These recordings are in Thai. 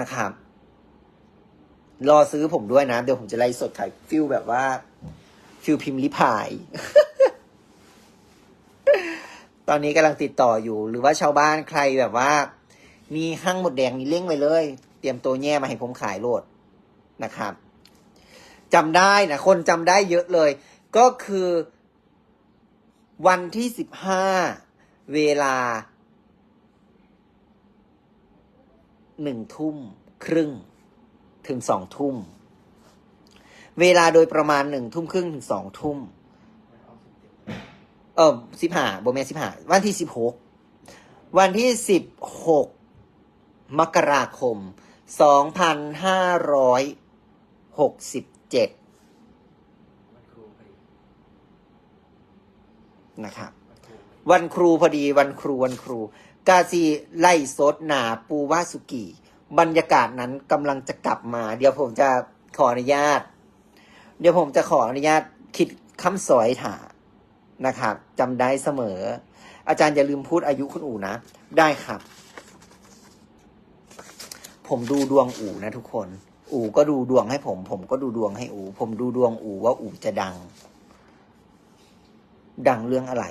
นะครับ รอซื้อผมด้วยนะ เดี๋ยวผมจะไล่สดขายฟิลแบบว่า ฟิลพิมพ์ลิพาย ตอนนี้กำลังติดต่ออยู่ หรือว่าชาวบ้านใครแบบว่า มีห้างหมดแดงนี่เล่งไปเลย เตรียมตัวแย่มาให้ผมขายโลดนะครับจำได้นะคนจำได้เยอะเลย ก็คือวันที่สิบห้าเวลา หนึ่งทุ่มครึ่งถึงสองทุ่ม เวลาโดยประมาณหนึ่งทุ่มครึ่งถึงสองทุ่ม เออสิบห้าโบแมนสิบห้าวันที่สิบหกวันที่สิบหกมกราคมสองพันห้าร้อยหกสิบเจ็ดนะครับมันครูพอดีวันครูวันครู กาซีไล่สดหนาปูวาสุกิบรรยากาศนั้นกำลังจะกลับมา เดี๋ยวผมจะขออนุญาต เดี๋ยวผมจะขออนุญาตคิดคำสอยถานะครับจำได้เสมอ อาจารย์อย่าลืมพูดอายุคุณอู๋นะ ได้ครับ ผมดูดวงอู๋นะทุกคน อู๋ก็ดูดวงให้ผม ผมก็ดูดวงให้อู๋ผมดูดวงอู๋ว่าอู๋จะดัง ดังเรื่องอะไร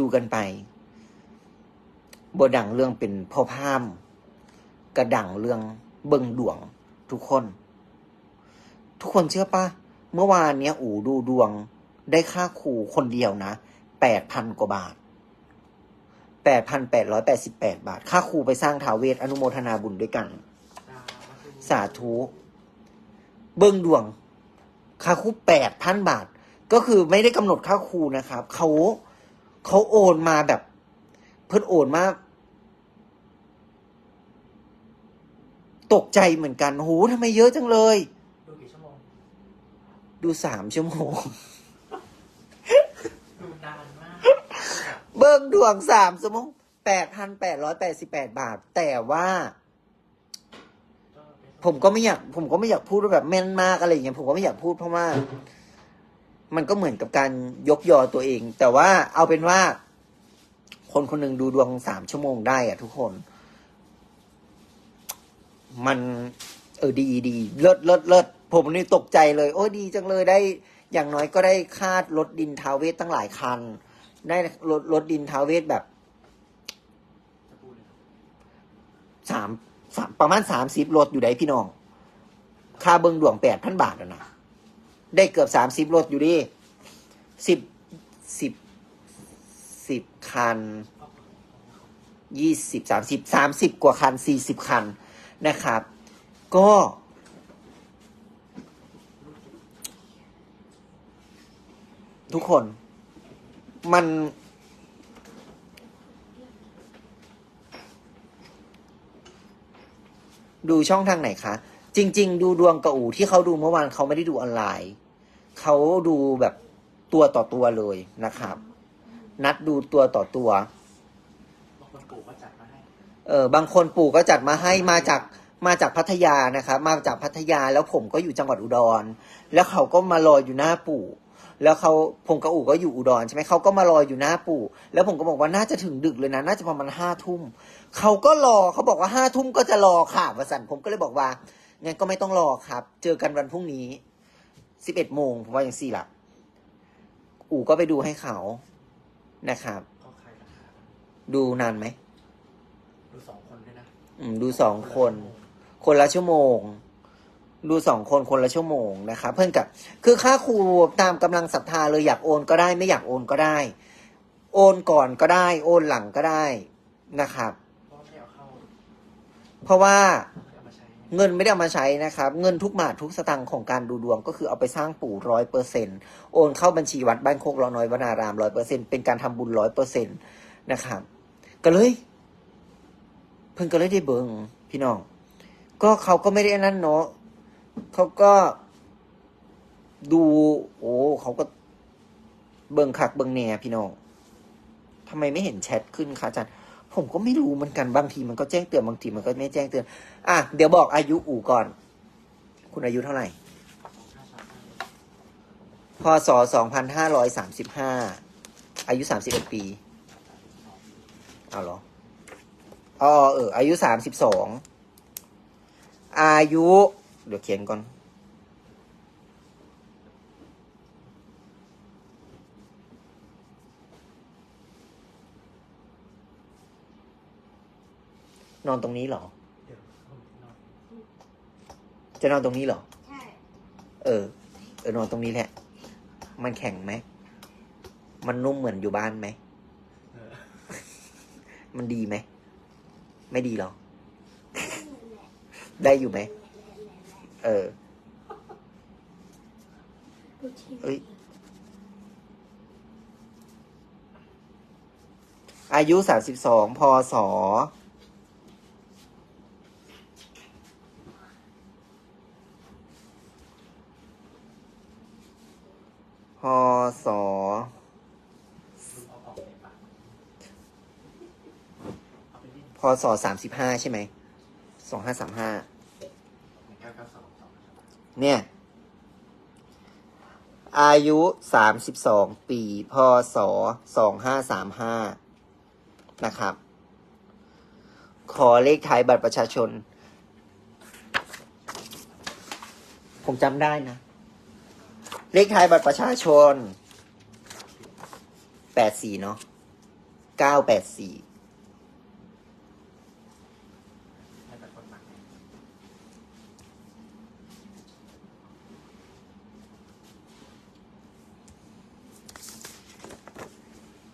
ดูกันไปบดังเรื่องเป็นพ่อพามกระดังเรื่องเบิงดวงทุกคน ทุกคนเชื่อปะเมื่อวานเนี้ยอูดูดวงได้ค่าครูคนเดียวนะแปดพันกว่าบาทแปดพันแปดร้อยแปดสิบแปดบาท ค่าครูไปสร้างทาวเวศอนุโมทนาบุญด้วยกัน สาธุ เบิ้งดวง ค่าครูแปดพันบาท ก็คือไม่ได้กำหนดค่าครูนะครับ เขา เขาโอนมาแบบ เพิ่นโอนมาตกใจเหมือนกันโหทำไมเยอะจังเลย ดูกี่ชั่วโมง ดูสามชั่วโมง ดูนานมาก เบิ้งดวงสามชั่วโมงแปดพันแปดร้อยแปดสิบแปดบาท แต่ว่า ผมก็ไม่อยาก ผมก็ไม่อยากพูดว่าแบบแม่นมากอะไรอย่างเงี้ยผมก็ไม่อยากพูดเพราะว่า มันก็เหมือนกับการยกยอตัวเอง แต่ว่าเอาเป็นว่า คนคนหนึ่งดูดวงสามชั่วโมงได้อะทุกคน มัน เออดีดีเลิศเลิศเลิศผมนี่ตกใจเลย โอ้ดีจังเลยได้ อย่างน้อยก็ได้คาดรถดินทาวเวศตั้งหลายคัน ได้รถรถดินทาวเวศแบบสามสามประมาณสามสิบรถอยู่ได้พี่น้อง ค่าเบิงดวงแปดพันบาทอะนะ ได้เกือบสามสิบรถอยู่ดิสิบสิบสิบคันยี่สิบสามสิบสามสิบกว่าคันสี่สิบคันนะครับ ก็ ทุกคนมัน ดูช่องทางไหนคะ จริง ๆ ดูดวงกระอูที่เขาดูเมื่อวานเขาไม่ได้ดูออนไลน์ เขาดูแบบตัวต่อตัวเลยนะครับ นัดดูตัวต่อตัว บางคนปู่ก็จัดมาให้เออบางคนปู่ก็จัดมาให้มาจากมาจากพัทยานะครับ มาจากพัทยาแล้วผมก็อยู่จังหวัดอุดร แล้วเขาก็มารออยู่หน้าปู่ แล้วเขาผมกับอู่ก็อยู่อุดรใช่ไหมเขาก็มารออยู่หน้าปู่ แล้วผมก็บอกว่าน่าจะถึงดึกเลยนะ น่าจะประมาณห้าทุ่มเขาก็รอเขาบอกว่าห้าทุ่มก็จะรอค่ะวสันผมก็เลยบอกว่า งั้นก็ไม่ต้องรอครับ เจอกันวันพรุ่งนี้สิบเอ็ดโมงผมว่าอย่างสี่ละอู่ก็ไปดูให้เขานะครับเขาขายราคาดูนานไหมดูสองคนด้วยนะอืมดูสองคน คนละชั่วโมง ดูสองคนคนละชั่วโมงนะครับเพื่อนกับ คือค่าครูตามกำลังศรัทธาเลยอยากโอนก็ได้ ไม่อยากโอนก็ได้ โอนก่อนก็ได้ โอนหลังก็ได้นะครับ เพราะไม่ได้เอาเข้าเพราะว่าไม่ได้ เงินไม่ได้เอามาใช้นะครับ เงินทุกบาททุกสตางค์ของการดูดวงก็คือเอาไปสร้างปู่ร้อยเปอร์เซ็นต์โอนเข้าบัญชีวัดบ้านโคกรอน้อยวนารามร้อยเปอร์เซ็นเป็นการทำบุญร้อยเปอร์เซ็นต์นะครับก็เลย เพิ่งก็เลยได้เบิงพี่น้อง ก็เขาก็ไม่ได้นั่นเนาะเขาก็ดู โอ้เขาก็เบิงคักเบิงแหน่พี่น้องทำไมไม่เห็นแชทขึ้นคะอาจารย์ ผมก็ไม่รู้เหมือนกันบางทีมันก็แจ้งเตือนบางทีมันก็ไม่แจ้งเตือน อะเดี๋ยวบอกอายุอู่ก่อน คุณอายุเท่าไหร่พศสองพันห้าร้อยสามสิบห้าอายุสามสิบเอ็ดปีเอาเหรออ๋อเอออายุสามสิบสองอายุ เดี๋ยวเขียนก่อน นอนตรงนี้เหรอเดี๋ยวผมนอนจะนอนตรงนี้เหรอ ใช่ เออ เออนอนตรงนี้แหละ มันแข็งไหม มันนุ่มเหมือนอยู่บ้านไหมเออมันดีไหม ไม่ดีหรอนั่นแหละได้อยู่ไหม เออดูทีเอ้ย อายุสามสิบสองพศ พศพศสามสิบห้าใช่ไหม สองห้าสามห้าเก้าเก้าสองสองเนี่ย อายุสามสิบสองปี พศสองห้าสามห้า นะครับ ขอเลขท้ายบัตรประชาชน ผมจำได้นะ เลขท้ายบัตรประชาชน แปดสี่เนาะเก้าแปดสี่เนี่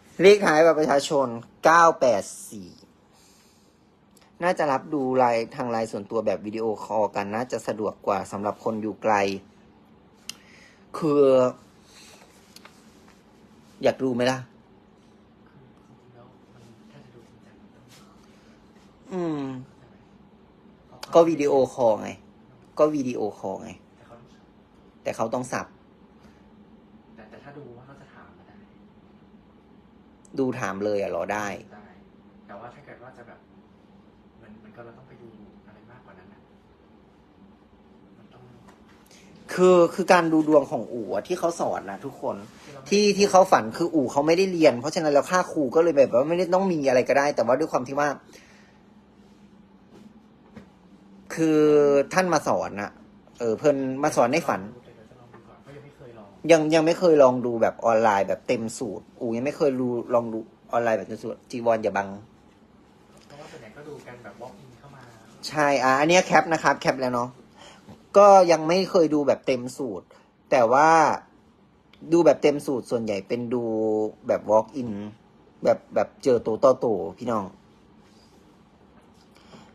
ยเลขท้ายบัตรประชาชน 984 น่าจะรับดูไลน์ทางไลน์ส่วนตัวแบบวิดีโอคอลกัน น่าจะสะดวกกว่าสำหรับคนอยู่ไกล คือ อยากดูไหมล่ะคือจริงๆแล้วมันถ้าจะดูจริงจังมันต้องอืมใช่ไหมก็วิดีโอคอลไง ก็วิดีโอคอลไง แต่เขาต้องแต่เขาต้องสับ แต่แต่ถ้าดูว่าเขาจะถามมาได้ ดูถามเลยอะเหรอได้ ได้ แต่ว่าถ้าเกิดว่าจะแบบเหมันมันก็เราต้องไปดูอะไรมากกว่านั้นนะมันต้อง คือคือการดูดวงของอู่อะที่เขาสอนนะทุกคนเราไม่ที่ที่เขาฝันคืออู่เขาไม่ได้เรียน เพราะฉะนั้นแล้วค่าครูก็เลยแบบว่าไม่ได้ต้องมีอะไรก็ได้ แต่ว่าด้วยความที่ว่า คือท่านมาสอนนะเออเพิ่นมาสอนในฝันแต่เดี๋ยวจะลองดูก่อนเพราะยังไม่เคยลองยังยังไม่เคยลองดูแบบออนไลน์แบบเต็มสูตร อู่ยังไม่เคยรู้ลองดูออนไลน์แบบเต็มสูตรจีวรอย่าบังเพราะว่าส่วนใหญ่ก็ดูกันแบบ walk in เข้ามา ใช่อะอันเนี้ยแคปนะครับ แคปแล้วเนาะ ก็ยังไม่เคยดูแบบเต็มสูตร แต่ว่าดูแบบเต็มสูตรส่วนใหญ่เป็นดูแบบ walk in แบบแบบเจอตัวต่อตัวพี่น้อง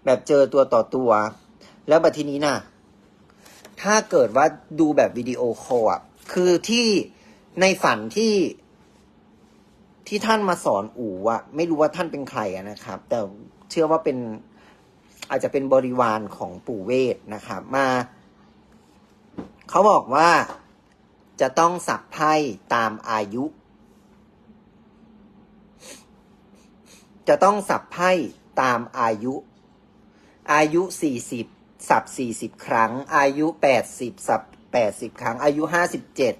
แบบเจอตัวต่อตัว แล้วบัดทีนี้น่ะ ถ้าเกิดว่าดูแบบวิดีโอคอลอะ คือที่ในฝันที่ที่ท่านมาสอนอู๋อะไม่รู้ว่าท่านเป็นใครอะนะครับ แต่เชื่อว่าเป็นอาจจะเป็นบริวารของปู่เวทนะครับ มา เขาบอกว่าจะต้องสับไพ่ตามอายุ จะต้องสับไพ่ตามอายุ อายุสี่สิบสับสี่สิบครั้ง อายุแปดสิบสับแปดสิบครั้ง อายุห้าสิบเจ็ด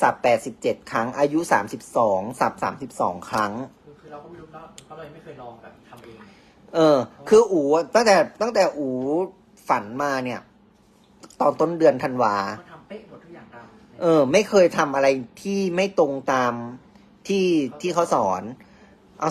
สับแปดสิบเจ็ดครั้ง อายุสามสิบสองสับสามสิบสองครั้ง คือคือเราก็ไม่รู้แล้วเพราะเรายังไม่เคยลองแบบทำเอง เออ คืออูตั้งแต่ตั้งแต่อูฝันมาเนี่ย ตอนต้นเดือนธันวาก็ทำเป๊ะหมดทุกอย่างตาม เออ ไม่เคยทำอะไรที่ไม่ตรงตามที่ที่เขาสอน